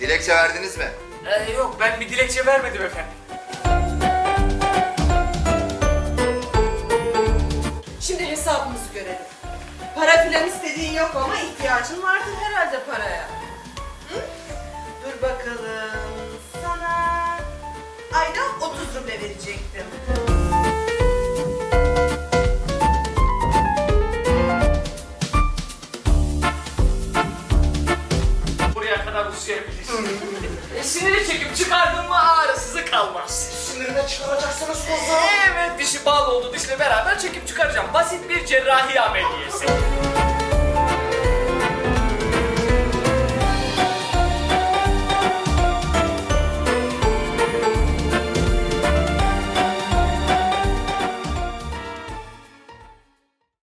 Dilekçe verdiniz mi? Ee, yok ben bir dilekçe vermedim efendim. Şimdi hesabımızı görelim. Para filan istediğin yok ama ihtiyacın vardır herhalde paraya. Hı? Dur bakalım. Sana ayda 30 ruble verecektim. Kadar uzayabilir. e, siniri çekip çıkardın mı ağrısızı kalmaz. Sinirine çıkaracaksınız kozu. Evet dişi bağlı oldu dişle beraber çekip çıkaracağım. Basit bir cerrahi ameliyesi.